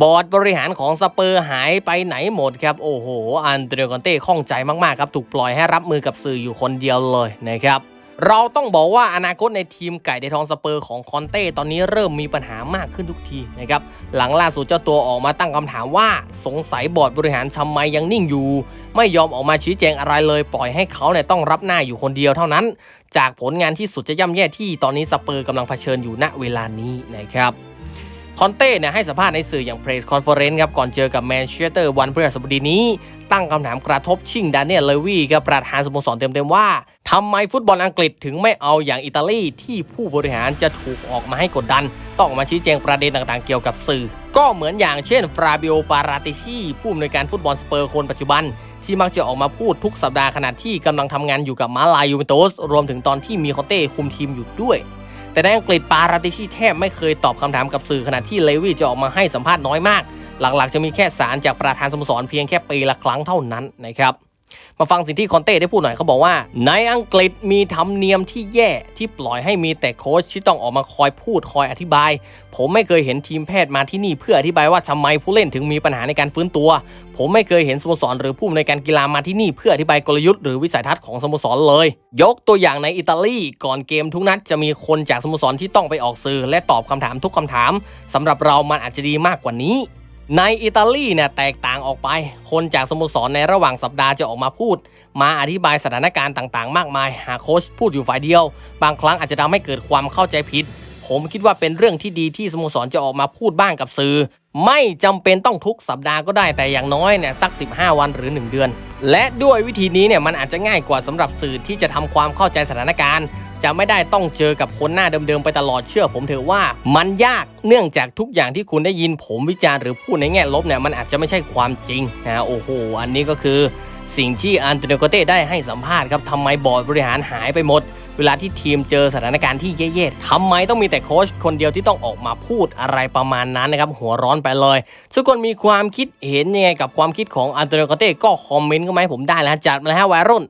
บอร์ดบริหารของสเปอร์หายไปไหนหมดครับ โอ้โห อันเดรกอนเต้ข้องใจมาก ๆ ครับ ถูกปล่อยให้รับมือกับสื่ออยู่คนเดียวเลยนะครับ เราต้องบอกว่าอนาคตในทีมไก่ในทองสเปอร์ของคอนเต้ตอนนี้เริ่มมีปัญหามากขึ้นทุกทีนะครับ หลังล่าสุดเจ้าตัวออกมาตั้งคำถามว่าสงสัยบอร์ดบริหารทำไมยังนิ่งอยู่ ไม่ยอมออกมาชี้แจงอะไรเลย ปล่อยให้เขาเนี่ยต้องรับหน้าอยู่คนเดียวเท่านั้น จากผลงานที่สุดจะย่ำแย่ที่ตอนนี้สเปอร์กำลังเผชิญอยู่ณเวลานี้นะครับ คอนเต้เนี่ยให้สัมภาษณ์ในสื่ออย่าง Press Conference ครับก่อนเจอกับแมนเชสเตอร์วันพฤหัสบดีนี้ ตั้งคำถามกระทบชิงดานเนียลเลวีกับประธานสโมสรเต็มๆว่าทำไมฟุตบอลอังกฤษถึงไม่เอาอย่างอิตาลีที่ผู้บริหารจะถูกออกมาให้กดดัน ต้องออกมาชี้แจงประเด็นต่างๆเกี่ยวกับสื่อ ก็เหมือนอย่างเช่นฟราบิโอปาราติชีผู้อำนวยการฟุตบอลสเปอร์คนปัจจุบัน ที่มักจะออกมาพูดทุกสัปดาห์ขณะที่กำลังทำงานอยู่กับมาลายูเวนตุสรวมถึงตอนที่มีคอนเต้คุมทีมอยู่ด้วย แต่ในอังกฤษปาราติชีแทบไม่เคยตอบคำถามกับสื่อขณะที่เลวี่จะออกมาให้สัมภาษณ์น้อยมาก หลักๆ จะมีแค่สารจากประธานสโมสรเพียงแค่ปีละครั้งเท่านั้นนะครับ มาฟังสิ่งที่คอนเต้ได้พูดหน่อยเขาบอกว่า ในอังกฤษมีธรรมเนียมที่แย่ที่ปล่อยให้มีแต่โค้ชที่ต้องออกมาคอยพูดคอยอธิบาย ผมไม่เคยเห็นทีมแพทย์มาที่นี่เพื่ออธิบายว่าทำไมผู้เล่นถึงมีปัญหาในการฟื้นตัว ผมไม่เคยเห็นสโมสรหรือผู้อำนวยการกีฬามาที่นี่เพื่ออธิบายกลยุทธ์หรือวิสัยทัศน์ของสโมสรเลย ยกตัวอย่างในอิตาลีก่อนเกมทุกนัดจะมีคนจากสโมสรที่ต้องไปออกสื่อ และตอบคำถามทุกคำถามสำหรับเรามันอาจจะดีมากกว่านี้ ในอิตาลีเนี่ยแตกต่างออกไป คนจากสโมสรในระหว่างสัปดาห์จะออกมาพูด มาอธิบายสถานการณ์ต่างๆ มากมาย หากโค้ชพูดอยู่ฝ่ายเดียว บางครั้งอาจจะทำให้เกิดความเข้าใจผิด ผมคิดว่าเป็นเรื่องที่ดีที่สโมสรจะออกมาพูดบ้างกับสื่อ ไม่จำเป็นต้องทุกสัปดาห์ก็ได้แต่อย่างน้อยเนี่ยสัก 15 วันหรือ 1 เดือน และด้วยวิธีนี้เนี่ยมันอาจจะง่ายกว่าสำหรับสื่อที่จะทำความเข้าใจสถานการณ์ จะไม่ได้ต้องเจอกับคนหน้าเดิมๆไปตลอดเชื่อ ผมเถอะว่ามันยากเนื่องจากทุกอย่างที่คุณได้ยินผมวิจารณ์หรือพูดในแง่ลบเนี่ยมันอาจจะไม่ใช่ความจริงนะโอ้โหอันนี้ก็คือสิ่งที่อันโตนิโกเต้ได้ให้สัมภาษณ์ครับทำไมบอร์ดบริหารหายไปหมด เวลาที่ทีมเจอสถานการณ์ที่แย่ๆทำไมต้องมีแต่โค้ชคนเดียวที่ต้องออกมาพูดอะไรประมาณนั้นนะครับ หัวร้อนไปเลย ทุกคนมีความคิดเห็นยังไงกับความคิดของอันโตนิโกเต้ก็คอมเมนต์ก็มาให้ผมได้แล้วจัดมาแล้วฮะวัยรุ่น